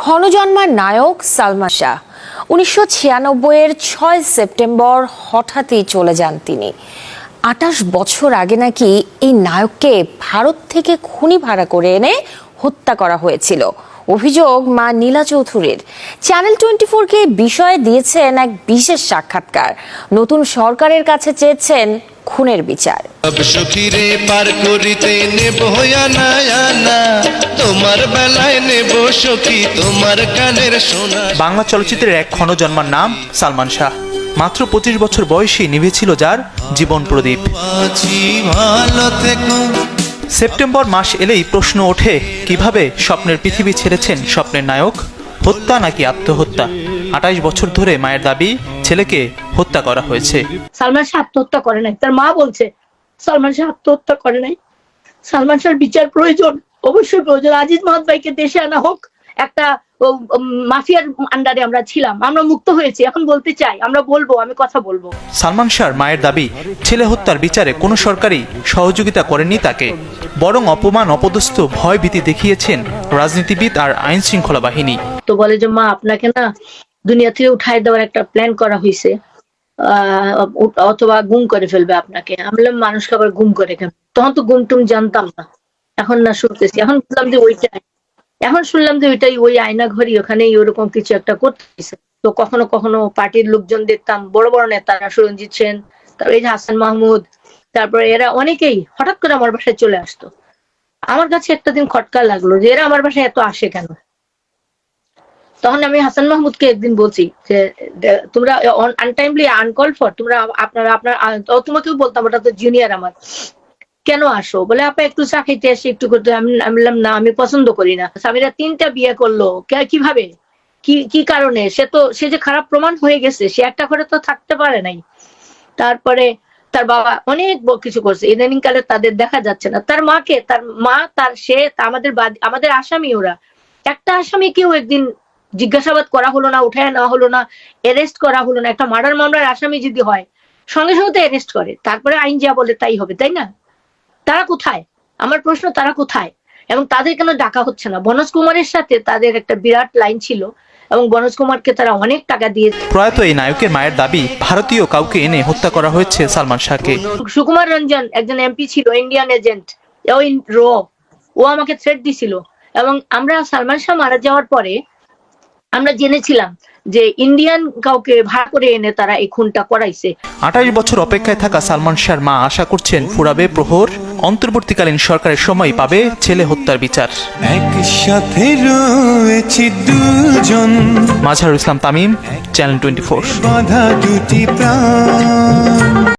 ক্ষণজন্মার নায়ক সালমান শাহ। উনিশশো ছিয়ানব্বইয়ের ছয় সেপ্টেম্বর হঠাৎই চলে যান তিনি। আটাশ বছর আগে নাকি এই নায়ককে ভারত থেকে খুনি ভাড়া করে এনে হত্যা করা হয়েছিল। অভিযোগ মা নীলা চৌধুরীর। চ্যানেল টোয়েন্টি ফোরকে বিষয়ে দিয়েছেন এক বিশেষ সাক্ষাৎকার। নতুন সরকারের কাছে চেয়েছেন খুনের বিচার। পার করিতে নেব তোমার বেলায় নেব সখী তোমার কানের সোনা। বাংলা চলচ্চিত্রের এক ক্ষণজন্মার নাম সালমান শাহ। মাত্র পঁচিশ বছর বয়সী নিভেছিল যার জীবন প্রদীপ। ভালো থেকো সেপ্টেম্বর মাস এলেই প্রশ্ন ওঠে, কীভাবে স্বপ্নের পৃথিবী ছেড়েছেন স্বপ্নের নায়ক? হত্যা নাকি আত্মহত্যা? আঠাশ বছর ধরে মায়ের দাবি, ছেলেকে হত্যা করা হয়েছে। সালমান শাহ আত্মহত্যা করে নাই। তার মা বলছে, সালমান শাহ আত্মহত্যা করে নাই। সালমান শাহর বিচার প্রয়োজন, অবশ্যই প্রয়োজন। আজিজ মহাদ ভাইকে দেশে আনা হোক, একটা মাফিয়ার আন্ডারে আমরা ছিলাম। আমরা মুক্ত হয়েছি এখন বলতে চাই আমরা বলব আমি কথা বলব। সালমান শাহর মায়ের দাবি ছেলে হত্যার বিচারে কোনো সরকারই সহযোগিতা করেনি তাকে। বরং অপমান অপদস্থ ভয় ভীতি দেখিয়েছেন রাজনীতিবিদ আর আইন শৃঙ্খলা বাহিনী। তো বলে যে মা আপনাকে না দুনিয়া থেকে উঠাই দেওয়ার একটা প্ল্যান করা হয়েছে আহ, অথবা গুম করে ফেলবে আপনাকে। আমি বললাম মানুষকে আবার গুম করে কেন? তখন তো গুম টুম জানতাম না। এখন না শুনতেছি। এখন শুনলাম যে ওইটাই। এখন শুনলাম যে ওইটাই ওই আয়না ঘড়ি ওখানে ওরকম কিছু একটা করতেছে। তো কখনো কখনো পার্টির লোকজন দেখতাম, বড় বড় নেতারা সুরঞ্জিত সেন, তারপর এই যে হাসান মাহমুদ, তারপরে এরা অনেকেই হঠাৎ করে আমার বাসায় চলে আসতো। আমার কাছে একটা দিন খটকা লাগল যে এরা আমার বাসায় এত আসে কেন? তখন আমি হাসান মাহমুদকে একদিন বলছি যে তোমরা আনটাইমলি আনকল ফর তোমরা আপনারা, আপনার তোমাকেও বলতাম, ওটা তো জুনিয়র আমার। কেন আসো? বলে, আপা, একটু চা খেতে আসি, একটু করতে। আমি বললাম, না, আমি পছন্দ করি না। স্বামীরা তিনটা বিয়ে করল। কীভাবে? কি কি কারণে? সে তো, সে যে খারাপ প্রমাণ হয়ে গেছে, সে একটা ঘরে তো থাকতে পারে নাই। তারপরে তার বাবা অনেক কিছু করছে। ইদানিং কালে তাদের দেখা যাচ্ছে না। তার মাকে, তার মা, তার সে আমাদের আমাদের আসামি ওরা। একটা আসামিকেও একদিন জিজ্ঞাসাবাদ করা হলো না, উঠায় নেওয়া হলো না অ্যারেস্ট করা হলো না। একটা মার্ডার মামলার আসামি যদি হয়, সঙ্গে সঙ্গে তো অ্যারেস্ট করে। তারপরে আইন যা বলে তাই হবে, তাই না? তারা কোথায়? আমার প্রশ্ন তারা কোথায়? এবং তাদের কেন ডাকা হচ্ছে না? বনজ কুমারের সাথে তাদের একটা বিরাট লাইন ছিল এবং বনজ কুমারকে তারা অনেক টাকা দিয়ে প্রয়াত এই নায়কের মায়ের দাবি ভারতীয় কাউকে এনে হত্যা করা হয়েছে সালমান শাহকে। সুকুমার রঞ্জন একজন এমপি ছিল ইন্ডিয়ান এজেন্ট ও ইন র। ও আমাকে থ্রেট দিছিল। এবং আমরা সালমান শাহ মারা যাওয়ার পরে আমরা জেনেছিলাম যে ইন্ডিয়ান কাউকে ভাড়া করে এনে তারা এই খুনটা করাইছে। আঠাশ বছর অপেক্ষায় থাকা সালমান শাহর মা আশা করছেন ফুরাবে প্রহর। অন্তর্বর্তীকালীন সরকারের সময় পাবে ছেলে হত্যার বিচার। একসাথে রয়েছি দুজন। Mazharul Islam Tamim channel twenty four.